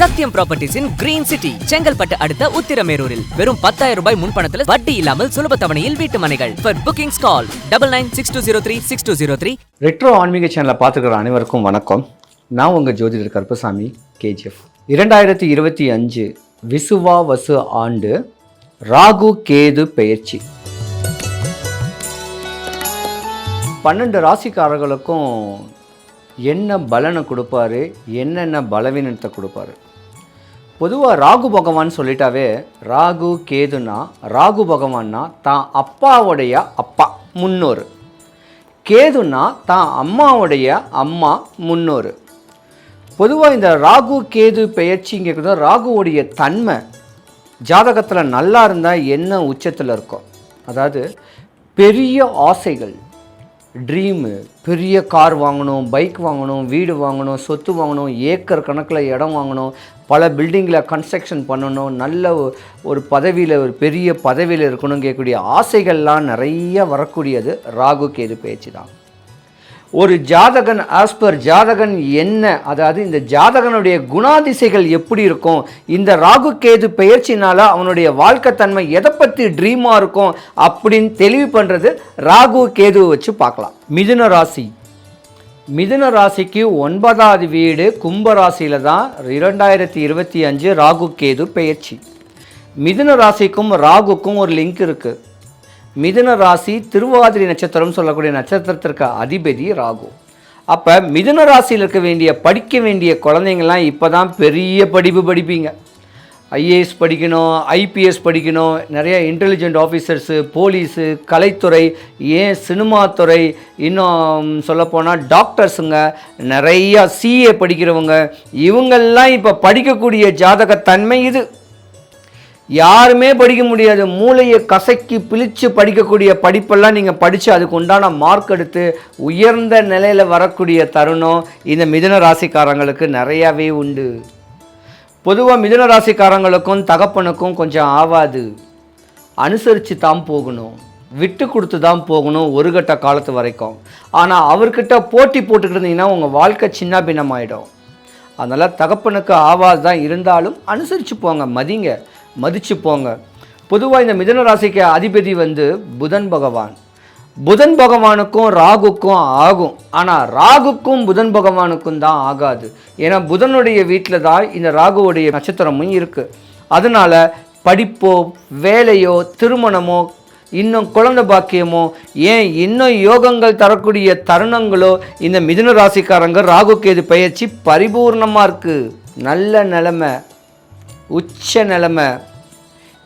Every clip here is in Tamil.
சத்யம் ப்ராப்பர்ட்டிஸின் கிரீன் சிட்டி செங்கல்பட்டு அடுத்த உத்திரமேரூரில். வெறும் பத்தாயிரம் ரூபாய் முன்பணத்தில் வட்டி இல்லாமல் சுலப தவணையில் வீட்டு மனைகள். For bookings call double nine six two zero three six two zero three retro ஆன்மீக சேனலை பார்த்துக்கிற அனைவருக்கும் வணக்கம். நான் உங்கள் ஜோதிடர் கருப்பசாமி கேஜிஎஃப் இரண்டாயிரத்தி இருபத்தி அஞ்சு விசுவா வசு ஆண்டு ராகு கேது பெயர்ச்சி. பன்னெண்டு ராசிக்காரர்களுக்கும் என்ன பலனை கொடுப்பாரு என்னென்ன பலவீனத்தை கொடுப்பாரு? பொதுவாக ராகு பகவான் சொல்லிட்டாவே ராகு கேதுனா ராகு பகவான்னா தான் அப்பாவுடைய அப்பா முன்னோர். கேதுனா தான் அம்மாவுடைய அம்மா முன்னோர். பொதுவாக இந்த ராகு கேது பெயர்ச்சிங்கிறது ராகுவுடைய தன்மை ஜாதகத்தில் நல்லா இருந்தால் என்ன உச்சத்தில் இருக்கும் அதாவது பெரிய ஆசைகள் ட்ரீமு பெரிய கார் வாங்கணும் பைக் வாங்கணும் வீடு வாங்கணும் சொத்து வாங்கணும் ஏக்கர் கணக்கில் இடம் வாங்கணும் பல பில்டிங்கில் கன்ஸ்ட்ரக்ஷன் பண்ணணும் நல்ல ஒரு பதவியில் ஒரு பெரிய பதவியில் இருக்கணும் கேட்கக்கூடிய ஆசைகள்லாம் நிறைய வரக்கூடியது ராகு கேது பேச்சு தான் ஒரு ஜாதகன் ஆஸ் பர் ஜாதகன் என்ன? அதாவது இந்த ஜாதகனுடைய குணாதிசைகள் எப்படி இருக்கும்? இந்த ராகு கேது பெயர்ச்சினால அவனுடைய வாழ்க்கை தன்மை எதை பற்றி ட்ரீமாக இருக்கும்? அப்படின்னு தெளிவு பண்ணுறது ராகு கேதுவை வச்சு பார்க்கலாம். மிதுன ராசி. மிதுன ராசிக்கு ஒன்பதாவது வீடு கும்ப தான் இரண்டாயிரத்தி இருபத்தி அஞ்சு ராகு கேது பெயர்ச்சி. மிதுன ராசிக்கும் ராகுக்கும் ஒரு லிங்க் இருக்குது மிதுன ராசி திருவாதிரை நட்சத்திரம் சொல்லக்கூடிய நட்சத்திரத்திற்கு அதிபதி ராகு. அப்போ மிதுன ராசியில் இருக்க வேண்டிய படிக்க வேண்டிய குழந்தைங்கள்லாம் இப்போ தான் பெரிய படிப்பு படிப்பீங்க. ஐஏஎஸ் படிக்கணும் ஐபிஎஸ் படிக்கணும் நிறைய இன்டெலிஜென்ட் ஆஃபீஸர்ஸு போலீஸு கலைத்துறை ஏன் சினிமா துறை இன்னும் சொல்லப்போனால் டாக்டர்ஸுங்க நிறையா சிஏ படிக்கிறவங்க இவங்கெல்லாம் இப்போ படிக்கக்கூடிய ஜாதகத்தன்மை இது. யாருமே படிக்க முடியாது. மூளையை கசக்கி பிழிச்சு படிக்கக்கூடிய படிப்பெல்லாம் நீங்கள் படித்து அதுக்கு உண்டான மார்க் எடுத்து உயர்ந்த நிலையில் வரக்கூடிய தருணம் இந்த மிதன ராசிக்காரங்களுக்கு நிறையாவே உண்டு. பொதுவாக மிதன ராசிக்காரங்களுக்கும் தகப்பனுக்கும் கொஞ்சம் ஆவாது. அனுசரித்து தான் போகணும். விட்டு கொடுத்து தான் போகணும் ஒரு கட்ட காலத்து வரைக்கும். ஆனால் அவர்கிட்ட போட்டி போட்டுக்கிட்டு இருந்தீங்கன்னா உங்கள் வாழ்க்கை சின்ன பின்னமாயிடும் அதனால் தகப்பனுக்கு ஆவாது தான் இருந்தாலும் அனுசரித்து போங்க மதிங்க. மதித்து போங்க. பொதுவாக இந்த மிதுன ராசிக்கு அதிபதி வந்து புதன் பகவான். புதன் பகவானுக்கும் ராகுக்கும் ஆகும். ஆனால் ராகுக்கும் புதன் பகவானுக்கும் தான் ஆகாது. ஏன்னா புதனுடைய வீட்டில் தான் இந்த ராகுவுடைய நட்சத்திரமும் இருக்குது அதனால் படிப்போ வேலையோ திருமணமோ இன்னும் குழந்தை பாக்கியமோ ஏன் இன்னும் யோகங்கள் தரக்கூடிய தருணங்களோ இந்த மிதுன ராசிக்காரங்க ராகு கேது பயிற்சி பரிபூர்ணமாக இருக்குது நல்ல நிலமை. உச்ச நிலமை.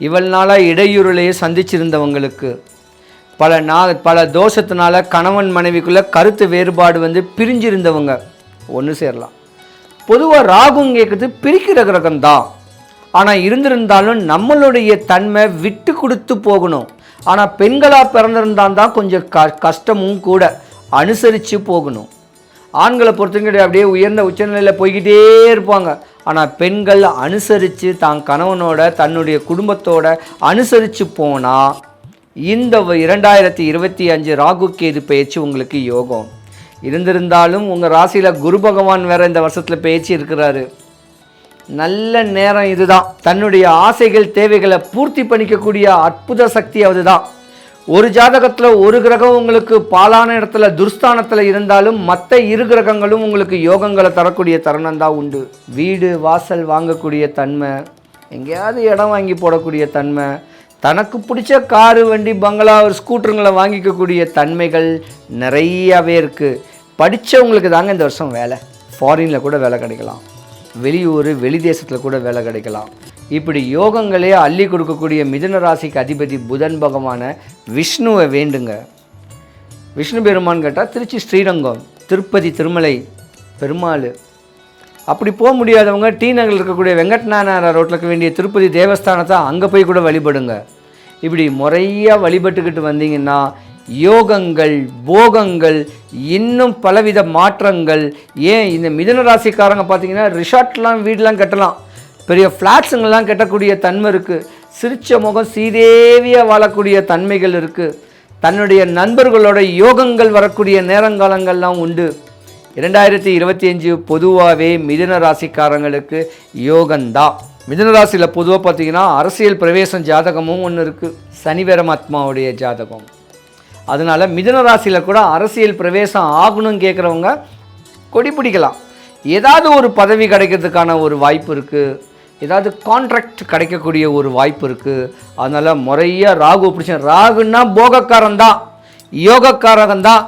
இவள் நாளாக இடையூறுலையே சந்திச்சிருந்தவங்களுக்கு. பல நா பல தோஷத்தினால கணவன் மனைவிக்குள்ளே கருத்து வேறுபாடு வந்து பிரிஞ்சிருந்தவங்க. ஒன்று சேரலாம். பொதுவாக ராகும் கேட்குறது பிரிக்கிற கிரகம் தான் ஆனால் இருந்திருந்தாலும் நம்மளுடைய தன்மை விட்டு கொடுத்து போகணும். ஆனால் பெண்களாக பிறந்திருந்தால் தான் கொஞ்சம் க கஷ்டமும் கூட அனுசரித்து போகணும். ஆண்களை பொறுத்தவரைக்கும் அப்படியே உயர்ந்த உச்சநிலையில் போய்கிட்டே இருப்பாங்க. ஆனால் பெண்கள் அனுசரித்து தான் கணவனோட தன்னுடைய குடும்பத்தோட அனுசரித்து போனால் இந்த இரண்டாயிரத்தி இருபத்தி அஞ்சு ராகு கேது பயிற்சி உங்களுக்கு யோகம். இருந்திருந்தாலும் உங்கள் ராசியில் குரு பகவான் வேறு இந்த வருஷத்தில் பயிற்சி இருக்கிறாரு. நல்ல நேரம் இதுதான். தன்னுடைய ஆசைகள் தேவைகளை பூர்த்தி பண்ணிக்கக்கூடிய அற்புத சக்தி அதுதான் ஒரு ஜாதகத்தில் ஒரு கிரகம் உங்களுக்கு பாலான இடத்துல துர்ஸ்தானத்தில் இருந்தாலும் மற்ற இரு கிரகங்களும் உங்களுக்கு யோகங்களை தரக்கூடிய தருணம் தான் உண்டு. வீடு வாசல் வாங்கக்கூடிய தன்மை எங்கேயாவது இடம் வாங்கி போடக்கூடிய தன்மை தனக்கு பிடிச்ச காரு வண்டி பங்களா ஒரு ஸ்கூட்டருங்களை வாங்கிக்கக்கூடிய தன்மைகள் நிறையாவே இருக்குது படித்தவங்களுக்கு தாங்க இந்த வருஷம் வேலை. ஃபாரினில் கூட வேலை கிடைக்கலாம். வெளியூர் வெளி தேசத்தில் கூட வேலை கிடைக்கலாம். இப்படி யோகங்களே அள்ளி கொடுக்கக்கூடிய மிதுன ராசிக்கு அதிபதி புதன் பகவான விஷ்ணுவை வேண்டுங்க. விஷ்ணு பெருமான் கேட்டால் திருச்சி ஸ்ரீரங்கம் திருப்பதி திருமலை பெருமாள். அப்படி போக முடியாதவங்க டி நகரில் இருக்கக்கூடிய வெங்கட்நாராயண ரோட்டில் இருக்க வேண்டிய திருப்பதி தேவஸ்தானத்தை அங்கே போய் கூட வழிபடுங்க. இப்படி முறையாக வழிபட்டுக்கிட்டு வந்தீங்கன்னா யோகங்கள் போகங்கள் இன்னும் பலவித மாற்றங்கள். ஏன் இந்த மிதன ராசிக்காரங்க பார்த்தீங்கன்னா ரிஷார்ட்லாம் வீடெலாம் கட்டலாம். பெரிய ஃப்ளாட்ஸுங்கெல்லாம் கட்டக்கூடிய தன்மை இருக்குது சிரிச்ச முகம் சீதேவியாக வாழக்கூடிய தன்மைகள் இருக்குது தன்னுடைய நண்பர்களோட யோகங்கள் வரக்கூடிய நேரங்காலங்கள்லாம் உண்டு. இரண்டாயிரத்தி இருபத்தி அஞ்சு பொதுவாகவே மிதன ராசிக்காரங்களுக்கு யோகந்தான் மிதன ராசியில் பொதுவாக பார்த்தீங்கன்னா அரசியல் பிரவேசம் ஜாதகமும் ஒன்று இருக்குது சனிவரமாத்மாவுடைய ஜாதகம். அதனால் மிதன ராசியில் கூட அரசியல் பிரவேசம் ஆகணும்னு கேட்குறவங்க கொடி பிடிக்கலாம். ஏதாவது ஒரு பதவி கிடைக்கிறதுக்கான ஒரு வாய்ப்பு இருக்குது ஏதாவது கான்ட்ராக்ட் கிடைக்கக்கூடிய ஒரு வாய்ப்பு இருக்குது அதனால் முறையாக ராகு பிடிச்ச ராகுன்னா போகக்காரன் தான். யோகக்காரன் தான்.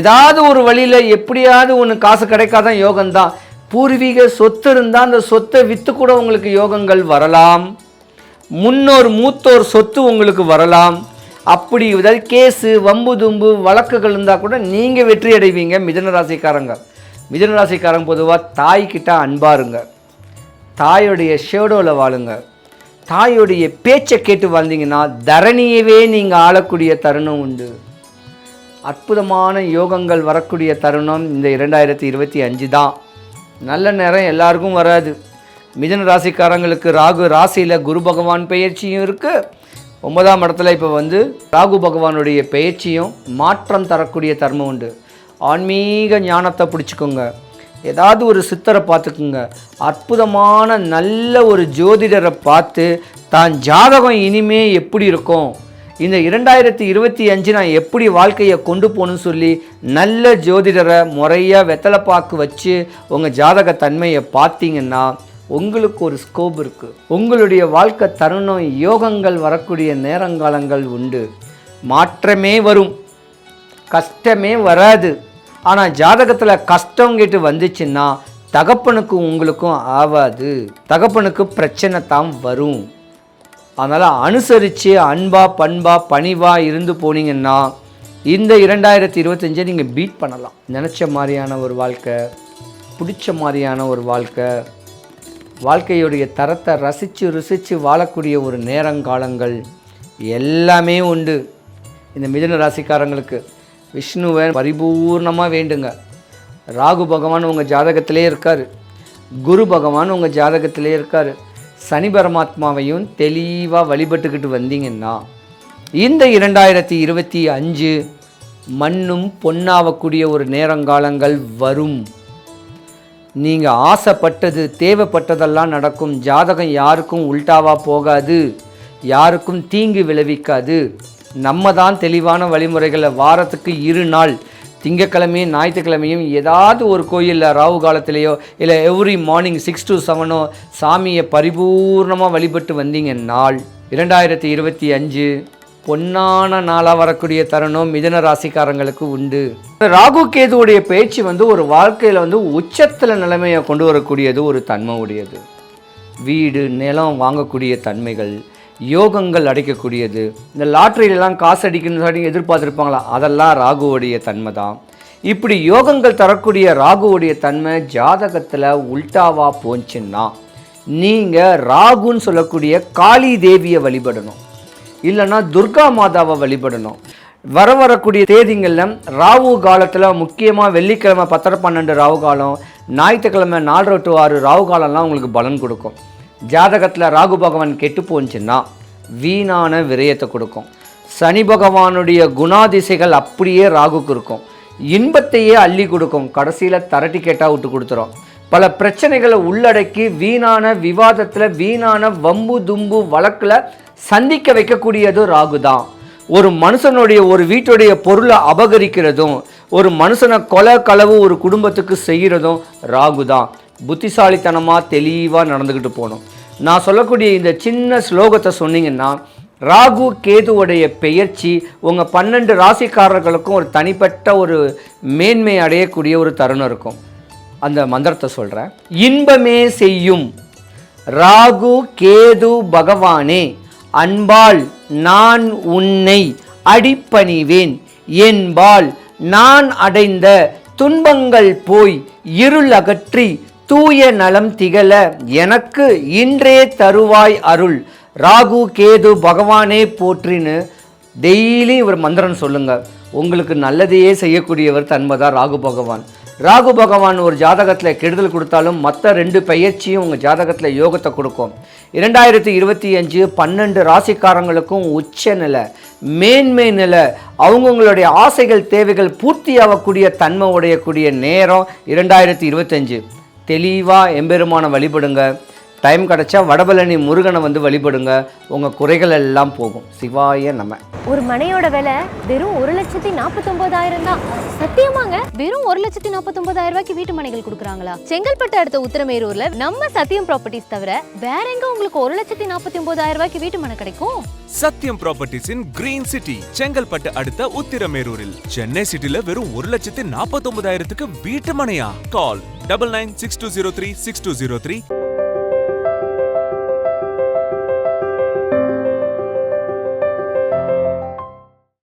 ஏதாவது ஒரு வழியில் எப்படியாவது ஒன்று காசு கிடைக்காதான் யோகம்தான் பூர்வீக சொத்து இருந்தால் அந்த சொத்தை விற்று கூட உங்களுக்கு யோகங்கள் வரலாம். முன்னோர் மூத்தோர் சொத்து உங்களுக்கு வரலாம். அப்படி ஏதாவது கேஸு வம்பு தும்பு வழக்குகள் இருந்தால் கூட நீங்கள் வெற்றி அடைவீங்க மிதன ராசிக்காரங்க. மிதன ராசிக்காரங்க பொதுவாக தாய்கிட்ட அன்பாருங்க தாயுடைய ஷேடோவில் வாழுங்க. தாயுடைய பேச்சை கேட்டு வாழ்ந்தீங்கன்னா தரணியவே நீங்கள் ஆளக்கூடிய தருணம் உண்டு. அற்புதமான யோகங்கள் வரக்கூடிய தருணம் இந்த இரண்டாயிரத்தி இருபத்தி அஞ்சு தான். நல்ல நேரம் எல்லாருக்கும் வராது. மிதன ராசிக்காரங்களுக்கு ராகு ராசியில் குரு பகவான் பயிற்சியும் இருக்குது ஒன்பதாம் இடத்துல இப்போ வந்து ராகு பகவானுடைய பயிற்சியும் மாற்றம் தரக்கூடிய தர்மம் உண்டு. ஆன்மீக ஞானத்தை பிடிச்சிக்கோங்க. ஏதாவது ஒரு சித்தரை பார்த்துக்குங்க. அற்புதமான நல்ல ஒரு ஜோதிடரை பார்த்து தான் ஜாதகம் இனிமே எப்படி இருக்கும்? இந்த இரண்டாயிரத்தி இருபத்தி அஞ்சு நான் எப்படி வாழ்க்கையை கொண்டு போகணும்னு சொல்லி நல்ல ஜோதிடரை முறையாக வெத்தலைப்பாக்கு வச்சு உங்கள் ஜாதக தன்மையை பார்த்தீங்கன்னா உங்களுக்கு ஒரு ஸ்கோப் இருக்குது உங்களுடைய வாழ்க்கை தருணம் யோகங்கள் வரக்கூடிய நேரங்காலங்கள் உண்டு. மாற்றமே வரும். கஷ்டமே வராது. ஆனால் ஜாதகத்தில் கஷ்டம் கேட்டு வந்துச்சுன்னா தகப்பனுக்கும் உங்களுக்கும் ஆகாது தகப்பனுக்கு பிரச்சனை தான் வரும். அதனால் அனுசரித்து அன்பா பண்பா பணிவாக இருந்து போனீங்கன்னா இந்த இரண்டாயிரத்தி இருபத்தஞ்சை நீங்கள் பீட் பண்ணலாம். நினச்ச மாதிரியான ஒரு வாழ்க்கை பிடிச்ச மாதிரியான ஒரு வாழ்க்கை வாழ்க்கையுடைய தரத்தை ரசித்து ருசித்து வாழக்கூடிய ஒரு நேரங்காலங்கள் எல்லாமே உண்டு. இந்த மிதுன ராசிக்காரங்களுக்கு விஷ்ணுவை பரிபூர்ணமாக வேண்டுங்க. ராகு பகவான் உங்கள் ஜாதகத்திலே இருக்கார். குரு பகவான் உங்கள் ஜாதகத்திலே இருக்கார். சனி பரமாத்மாவையும் தெளிவாக வழிபட்டுக்கிட்டு வந்தீங்கன்னா இந்த இரண்டாயிரத்தி இருபத்தி அஞ்சு மண்ணும் பொன்னாவக்கூடிய ஒரு நேரங்காலங்கள் வரும். நீங்கள் ஆசைப்பட்டது தேவைப்பட்டதெல்லாம் நடக்கும். ஜாதகம் யாருக்கும் உல்டாவாக போகாது. யாருக்கும் தீங்கு விளைவிக்காது. நம்ம தான் தெளிவான வழிமுறைகளை வாரத்துக்கு இரு நாள் திங்கக்கிழமையும் ஞாயிற்றுக்கிழமையும் ஏதாவது ஒரு கோயிலில் ராவு காலத்திலேயோ இல்லை எவ்ரி மார்னிங் சிக்ஸ் டு செவனோ சாமியை பரிபூர்ணமாக வழிபட்டு வந்தீங்க நாள். இரண்டாயிரத்தி இருபத்தி அஞ்சு பொன்னான நாளாக வரக்கூடிய தருணம் மிதன ராசிக்காரங்களுக்கு உண்டு. ராகு கேதுவுடைய பேச்சு வந்து ஒரு வாழ்க்கையில் வந்து உச்சத்தில் நிலைமையை கொண்டு வரக்கூடியது ஒரு தன்மை உடையது வீடு நிலம் வாங்கக்கூடிய தன்மைகள் யோகங்கள் அடைக்கக்கூடியது. இந்த லாட்ரியிலலாம் காசு அடிக்கணும்னு எதிர்பார்த்துருப்பாங்களா? அதெல்லாம் ராகுவோடைய தன்மை தான் இப்படி யோகங்கள் தரக்கூடிய ராகுவோடைய தன்மை ஜாதகத்தில் உல்டாவா போச்சுன்னா நீங்கள் ராகுன்னு சொல்லக்கூடிய காளி தேவியை வழிபடணும். இல்லைன்னா துர்கா மாதாவை வழிபடணும். வர வரக்கூடிய தேதிங்களில் ராகு காலத்தில் முக்கியமாக வெள்ளிக்கிழமை பத்தரை பன்னெண்டு ராகு காலம் ஞாயிற்றுக்கிழமை நாலரை டு ஆறு ராகு காலம்லாம் உங்களுக்கு பலன் கொடுக்கும். ஜாதகத்தில் ராகு பகவான் கெட்டு போச்சுன்னா வீணான விரயத்தை கொடுக்கும். சனி பகவானுடைய குணாதிசைகள் அப்படியே ராகுக்கு இருக்கும். இன்பத்தையே அள்ளி கொடுக்கும். கடைசியில் தரட்டி கேட்டால் விட்டு கொடுத்துரும். பல பிரச்சனைகளை உள்ளடக்கி வீணான விவாதத்தில் வீணான வம்பு தும்பு வழக்கில் சந்திக்க வைக்கக்கூடியது ராகு தான். ஒரு மனுஷனுடைய ஒரு வீட்டுடைய பொருளை அபகரிக்கிறதும் ஒரு மனுஷனை கொலை களவு ஒரு குடும்பத்துக்கு செய்கிறதும் ராகு தான். புத்திசாலித்தனமாக தெளிவாக நடந்துக்கிட்டு போகணும் நான் சொல்லக்கூடிய இந்த சின்ன ஸ்லோகத்தை சொன்னீங்கன்னா ராகு கேதுவுடைய பெயர்ச்சி உங்கள் பன்னெண்டு ராசிக்காரர்களுக்கும் ஒரு தனிப்பட்ட ஒரு மேன்மை அடையக்கூடிய ஒரு தருணம் இருக்கும். அந்த மந்திரத்தை சொல்கிறேன் இன்பமே செய்யும் ராகு கேது பகவானே அன்பால் நான் உன்னை அடிப்பணிவேன். என்பால் நான் அடைந்த துன்பங்கள் போய் இருள் அகற்றி தூய நலம் திகழ எனக்கு இன்றே தருவாய் அருள். ராகு கேது பகவானே போற்றின்னு டெய்லி ஒரு மந்திரம் சொல்லுங்க. உங்களுக்கு நல்லதையே செய்யக்கூடியவர் தன்மைதான் ராகு பகவான். ராகு பகவான் ஒரு ஜாதகத்தில் கெடுதல் கொடுத்தாலும் மற்ற ரெண்டு பயிற்சியும் உங்கள் ஜாதகத்தில் யோகத்தை கொடுக்கும். இரண்டாயிரத்தி இருபத்தி அஞ்சு பன்னெண்டு ராசிக்காரங்களுக்கும் உச்ச நிலை மேன்மை நிலை அவங்கவுங்களுடைய ஆசைகள் தேவைகள் பூர்த்தியாகக்கூடிய தன்மை உடையக்கூடிய நேரம் இரண்டாயிரத்தி இருபத்தஞ்சு தெளிவாக எம்பெருமானை வழிபடுங்க. டைம் கிடச்சா வடபழனி முருகனை வந்து வழிபடுங்க. உங்கள் குறைகள் எல்லாம் போகும். சிவாய நம்ம ஒரு மனையோட விலை வெறும் ஒரு லட்சத்தி நாற்பத்தொன்பதாயிரம் தான். சத்தியமாங்க வெறும் ஒரு லட்சத்தி நாற்பத்தொன்பதாயிரம் ரூபாய்க்கு வீட்டு மனைகள் கொடுக்குறாங்களா? செங்கல்பட்டு அடுத்த உத்திரமேரூர்ல நம்ம சத்தியம் ப்ராப்பர்ட்டிஸ் தவிர வேற எங்க உங்களுக்கு ஒரு லட்சத்தி நாற்பத்தி ஒன்பதாயிரம் ரூபாய்க்கு வீட்டு மனை கிடைக்கும்? Sathyam properties in green city Chengalpattu அடுத்த உத்திரமேரூரில். சென்னை சிட்டில வெறும் ஒரு லட்சத்தி நாற்பத்தி ஒன்பதாயிரத்துக்கு வீட்டு மனையா? Call double nine six two zero three six two zero three